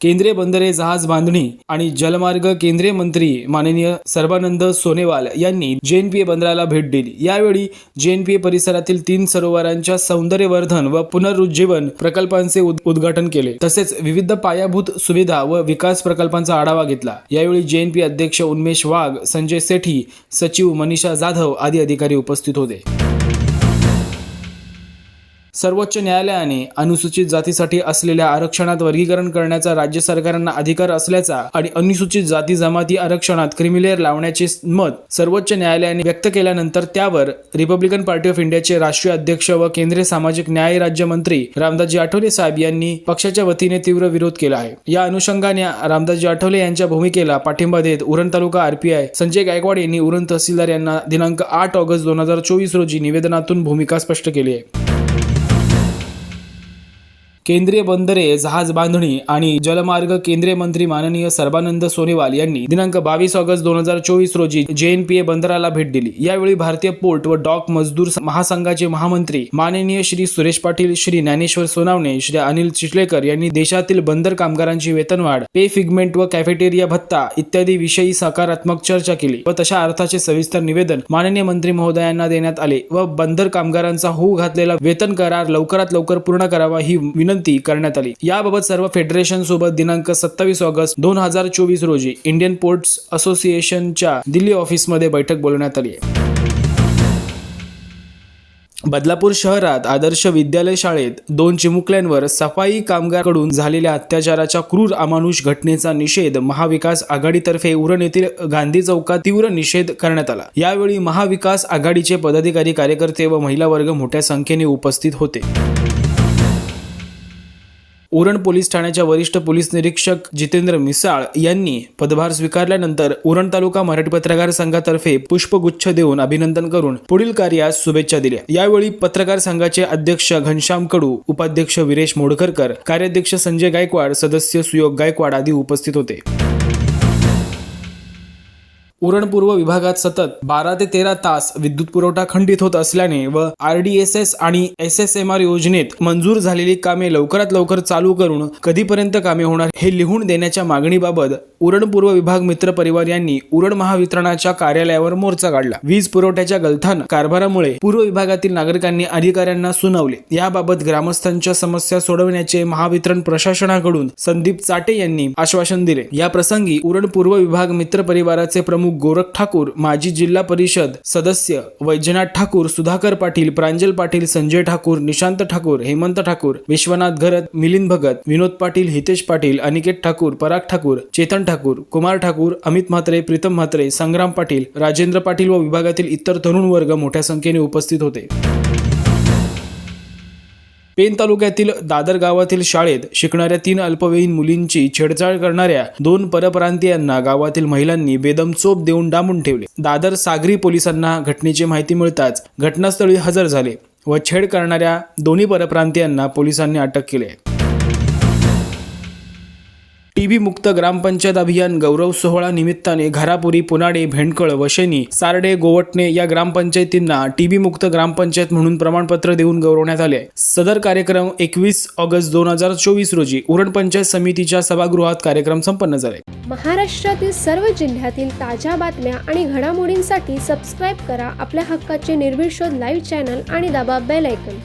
केंद्रीय बंदरे जहाज बांधणी आणि जलमार्ग केंद्रीय मंत्री माननीय सर्बानंद सोनेवाल यांनी जेएनपीए बंदराला भेट दिली. यावेळी जेएनपीए परिसरातील तीन सरोवरांच्या सौंदर्यवर्धन व पुनरुज्जीवन प्रकल्पांचे उद- उद्घाटन केले. तसेच विविध पायाभूत सुविधा व विकास प्रकल्पांचा आढावा घेतला. यावेळी जेएनपी अध्यक्ष उन्मेश वाघ संजय सेठी सचिव मनीषा जाधव आदी अधिकारी उपस्थित होते. सर्वोच्च न्यायालयाने अनुसूचित जातीसाठी असलेल्या आरक्षणात वर्गीकरण करण्याचा राज्य सरकारांना अधिकार असल्याचा आणि अनुसूचित जाती जमाती आरक्षणात क्रिमिलेअर लावण्याचे मत सर्वोच्च न्यायालयाने व्यक्त केल्यानंतर त्यावर रिपब्लिकन पार्टी ऑफ इंडियाचे राष्ट्रीय अध्यक्ष व केंद्रीय सामाजिक न्याय राज्यमंत्री रामदासजी आठवले साहेब यांनी पक्षाच्या वतीने तीव्र विरोध केला आहे. या अनुषंगाने रामदासजी आठवले यांच्या भूमिकेला पाठिंबा देत उरण तालुका आरपीआय संजय गायकवाड यांनी उरण तहसीलदार यांना दिनांक आठ ऑगस्ट दोन हजार चोवीस रोजी निवेदनातून भूमिका स्पष्ट केली आहे. केंद्रीय बंदरे जहाज बांधणी आणि जलमार्ग केंद्रीय मंत्री माननीय सर्बानंद सोनेवाल यांनी दिनांक बावीस ऑगस्ट दोन हजार चोवीस रोजी जेएनपीए बंदराला भेट दिली. यावेळी भारतीय पोर्ट व डॉक मजदूर महासंघाचे महामंत्री माननीय श्री सुरेश पाटील श्री ज्ञानेश्वर सोनावणे श्री अनिल चिखलेकर यांनी देशातील बंदर कामगारांची वेतनवाढ पे फिगमेंट व कॅफेटेरिया भत्ता इत्यादी विषयी सकारात्मक चर्चा केली व तशा अर्थाचे सविस्तर निवेदन माननीय मंत्री महोदयांना देण्यात आले व बंदर कामगारांचा होऊ घातलेला वेतन करार लवकरात लवकर पूर्ण करावा ही विनंती करण्यात आली. याबाबत सर्व फेडरेशन सोबत दिनांक सत्तावीस ऑगस्ट दोन हजार चोवीस रोजी इंडियन पोर्ट्स असोसिएशनच्या दिल्ली ऑफिसमध्ये बैठक बोलवण्यात आली आहे. बदलापूर शहरात आदर्श विद्यालय शाळेत दोन चिमुकल्यांवर सफाई कामगारकडून झालेल्या अत्याचाराच्या क्रूर अमानुष घटनेचा निषेध महाविकास आघाडीतर्फे उरण येथील गांधी चौकात तीव्र निषेध करण्यात आला. यावेळी महाविकास आघाडीचे पदाधिकारी कार्यकर्ते व महिला वर्ग मोठ्या संख्येने उपस्थित होते. उरण पोलीस ठाण्याच्या वरिष्ठ पोलीस निरीक्षक जितेंद्र मिसाळ यांनी पदभार स्वीकारल्यानंतर उरण तालुका मराठी पत्रकार संघातर्फे पुष्पगुच्छ देऊन अभिनंदन करून पुढील कार्यास शुभेच्छा दिल्या. यावेळी पत्रकार संघाचे अध्यक्ष घनश्याम कडू उपाध्यक्ष विरेश मोडकरकर कार्याध्यक्ष संजय गायकवाड सदस्य सुयोग गायकवाड आदी उपस्थित होते. पूर्व विभागात सतत बारा ते तेरा तास विद्युत पुरवठा खंडित होत असल्याने व आर डी एस एस आणि एस एस एम आर योजनेत मंजूर झालेली कामे लवकरात लवकर चालू करून कधीपर्यंत कामे होणार हे लिहून देण्याच्या मागणीबाबत उरण पूर्व विभाग मित्र परिवार यांनी उरण महावितरणाच्या कार्यालयावर मोर्चा काढला. वीज पुरवठ्याच्या गलथान कारभारामुळे पूर्व विभागातील नागरिकांनी अधिकाऱ्यांना सुनावले. याबाबत ग्रामस्थांच्या समस्या सोडवण्याचे महावितरण प्रशासनाकडून संदीप चाटे यांनी आश्वासन दिले. या प्रसंगी उरण पूर्व विभाग मित्र परिवाराचे प्रमुख गोरख ठाकूर माजी जिल्हा परिषद सदस्य वैजनाथ ठाकूर सुधाकर पाटील प्रांजल पाटील संजय ठाकूर निशांत ठाकूर हेमंत ठाकूर विश्वनाथ घरत मिलिंद भगत विनोद पाटील हितेश पाटील अनिकेत ठाकूर पराग ठाकूर चेतन ठाकूर कुमार ठाकूर अमित म्हात्रे प्रीतम म्हात्रे संग्राम पाटील राजेंद्र पाटील व विभागातील इतर तरुण वर्ग मोठ्या संख्येने उपस्थित होते. पेन तालुक्यातील दादर गावातील शाळेत शिकणाऱ्या तीन अल्पवयीन मुलींची छेडछाड करणाऱ्या दोन परप्रांतीयांना गावातील महिलांनी बेदम चोप देऊन डांबून ठेवले. दादर सागरी पोलिसांना घटनेची माहिती मिळताच घटनास्थळी हजर झाले व छेड करणाऱ्या दोन्ही परप्रांतीयांना पोलिसांनी अटक केली आहे. टीबी मुक्त ग्रामपंचायत अभियान गौरव सोहळा निमित्ताने घरापुरी पुनाडे भेंडकळ वशेनी सारडे गोवटणे या ग्रामपंचायतींना टीबी मुक्त ग्रामपंचायत म्हणून प्रमाणपत्र देऊन गौरवण्यात आले. सदर कार्यक्रम एकवीस ऑगस्ट दोन हजार चोवीस रोजी उरण पंचायत समितीच्या सभागृहात कार्यक्रम संपन्न झाले. महाराष्ट्रातील सर्व जिल्ह्यातील ताज्या बातम्या आणि घडामोडींसाठी सबस्क्राईब करा आपल्या हक्काचे निर्भीड लाईव्ह चॅनल आणि दाबा बेल ऐकन